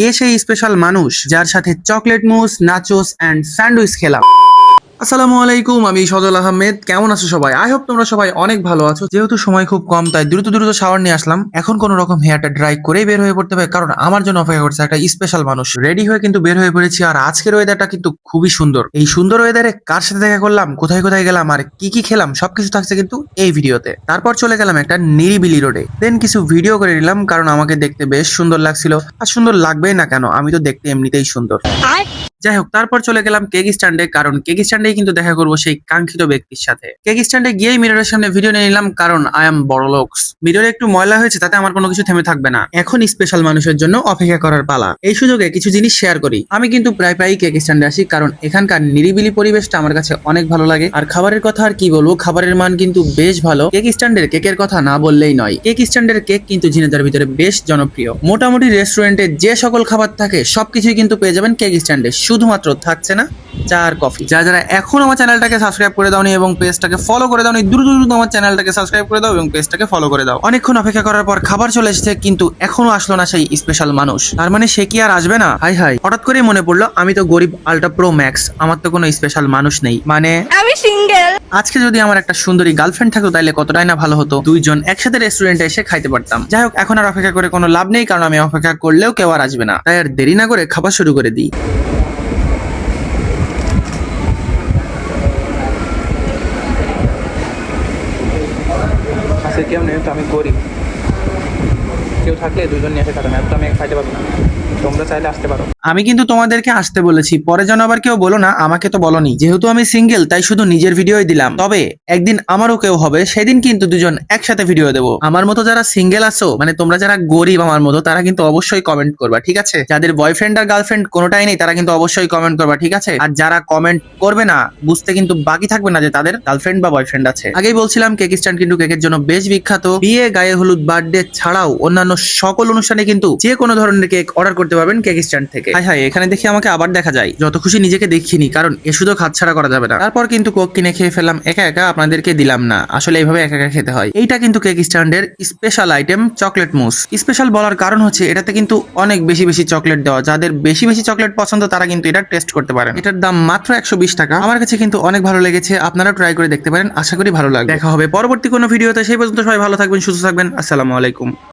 কে সেই স্পেশাল মানুষ যার সাথে chocolate mousse nachos and sandwich খেলাম? আসসালামু আলাইকুম, আমি সজল আহমেদ। কেমন আছো সবাই? আই হোপ তোমরা সবাই অনেক ভালো আছো। যেহেতু সময় খুব কম, তাই দ্রুত দ্রুত শাওয়ার নিয়ে আসলাম। এখন কোন রকম হেয়ারটা ড্রাই করেই বের হয়ে পড়তে হবে, কারণ আমার জন্য অপেক্ষা করছে একটা স্পেশাল মানুষ। রেডি হয়ে কিন্তু বের হয়ে পড়েছি, আর আজকের ওয়েদারটা কিন্তু খুবই সুন্দর। এই সুন্দর ওয়েদারে কার সাথে দেখা করলাম, কোথায় কোথায় গেলাম, আর কি কি খেলাম, সবকিছু থাকছে কিন্তু এই ভিডিওতে। তারপর চলে গেলাম একটা নিরিবিলি রোডে দেন কিছু ভিডিও করে নিলাম, কারণ আমাকে দেখতে বেশ সুন্দর লাগছিল। আর সুন্দর লাগবেই না কেন, আমি তো দেখতে এমনিতেই সুন্দর। যাই হোক তারপর চলে গেলাম কেক স্ট্যান্ডে কারণ কেক স্ট্যান্ডেই কিন্তু দেখা করব সেই কাঙ্ক্ষিত ব্যক্তির সাথে। কেক স্ট্যান্ডে গিয়েই মিররের সামনে ভিডিও নিয়ে নিলাম, কারণ আই এম বড় লোকস মিররে একটু ময়লা হয়েছে, তাতে আমার কোনো কিছু থেমে থাকবে না। এখন স্পেশাল মানুষের জন্য অপেক্ষা করার পালা। এই সুযোগে কিছু জিনিস শেয়ার করি। আমি কিন্তু প্রায় প্রায়ই কেক স্ট্যান্ডে আসি, কারণ এখানকার নিরিবিলি পরিবেশটা আমার কাছে অনেক ভালো লাগে। আর খাবারের কথা আর কি বলব, খাবারের মান কিন্তু বেশ ভালো। কেক স্ট্যান্ডের কেকের কথা না বললেই নয়। কেক স্ট্যান্ডের কেক কিন্তু ঝিনেদার ভিতরে বেশ জনপ্রিয়। মোটামুটি রেস্টুরেন্টে যে সকল খাবার থাকে, সবকিছুই কিন্তু পেয়ে যাবেন কেক স্ট্যান্ডে শুধুমাত্র থাকছে না চা আর কফি। যারা যারা এখন আমার চ্যানেলটাকে সাবস্ক্রাইব করে দাওনি এবং পেজটাকে ফলো করে দাওনি দ্রুত দ্রুত আমার চ্যানেলটাকে সাবস্ক্রাইব করে দাও এবং পেজটাকে ফলো করে দাও। অনেকক্ষণ অপেক্ষা করার পর খাবার চলে এসেছে কিন্তু এখনও আসলো না সেই স্পেশাল মানুষ। তার মানে সে কি আর আসবে না? Hi hi. হঠাৎ করেই মনে পড়ল আমি তো গরিব আলট্রা প্রো ম্যাক্স আমার তো কোনো স্পেশাল মানুষ নেই। মানে আমি সিঙ্গেল আজকে যদি আমার একটা সুন্দরী গার্লফ্রেন্ড থাকতো তাহলে কতটাই না ভালো হতো? দুইজন একসাথে রেস্টুরেন্টে এসে খাইতে পারতাম। যাই হোক এখন আর অপেক্ষা করে কোনো লাভ নেই কারণ আমি অপেক্ষা করলেও কেউ আর আসবে না। তাই আর দেরি না করে খাবার শুরু করে দিই। আজকে কেউ নেই, তো আমি গরিব। কেউ থাকলে দুজন নিয়ে এসে না, এত আমি খাইতে পারব না। তোমরা চাইলে আসতে পারো। আমি কিন্তু তোমাদেরকে আসতে বলেছি। পরে যেন আবার কেউ বলো না, আমাকে তো বলনি। যেহেতু আমি সিঙ্গেল তাই শুধু নিজের ভিডিওই দিলাম। তবে একদিন আমারও কেউ হবে, সেদিন কিন্তু দুজন একসাথে ভিডিও দেবো। আমার মতো যারা সিঙ্গেল আছো মানে তোমরা যারা গরিব আমার মতো, তারা কিন্তু অবশ্যই কমেন্ট করবা, ঠিক আছে? যাদের বয়ফ্রেন্ড আর গার্লফ্রেন্ড কোনোটাই নেই, তারা কিন্তু অবশ্যই কমেন্ট করবা, ঠিক আছে? আর যারা কমেন্ট করবে না, বুঝতে কিন্তু বাকি থাকবে না যে তাদের গার্লফ্রেন্ড বা বয়ফ্রেন্ড আছে। আগেই বলছিলাম, কেক স্ট্যান্ড কিন্তু কেকের জন্য বেশ বিখ্যাত। বিয়ে গায়ে হলুদ বার্থডে ছাড়াও অন্যান্য সকল অনুষ্ঠানে কিন্তু যে কোনো ধরনের কেক অর্ডার করতে পারবেন কেক স্ট্যান্ড থেকে। হাই হাই, এখানে দেখি আমাকে আবার দেখা যায়। যত খুশি নিজেকে দেখিনি, কারণ এ শুধু খাত ছাড়া করা যাবে না। তারপর কিন্তু কোক কিনে খেয়ে ফেললাম, একা একা আপনাদেরকে দিলাম না। আসলে এইভাবে একা একা খেতে হয়। এইটা কিন্তু কেক স্ট্যান্ডের special item chocolate mousse special বলার কারণ হচ্ছে, এটাতে কিন্তু অনেক বেশি বেশি চকলেট দেওয়া। যাদের বেশি বেশি চকলেট পছন্দ, তারা কিন্তু এটা টেস্ট করতে পারেন। এটার দাম মাত্র একশো বিশ টাকা। আমার কাছে কিন্তু অনেক ভালো লেগেছে। আপনারা ট্রাই করে দেখতে পারেন। আশা করি ভালো লাগবে। দেখা হবে পরবর্তী কোনো ভিডিওতে। সেই পর্যন্ত সবাই ভালো থাকবেন, সুস্থ থাকবেন। আসসালামু আলাইকুম।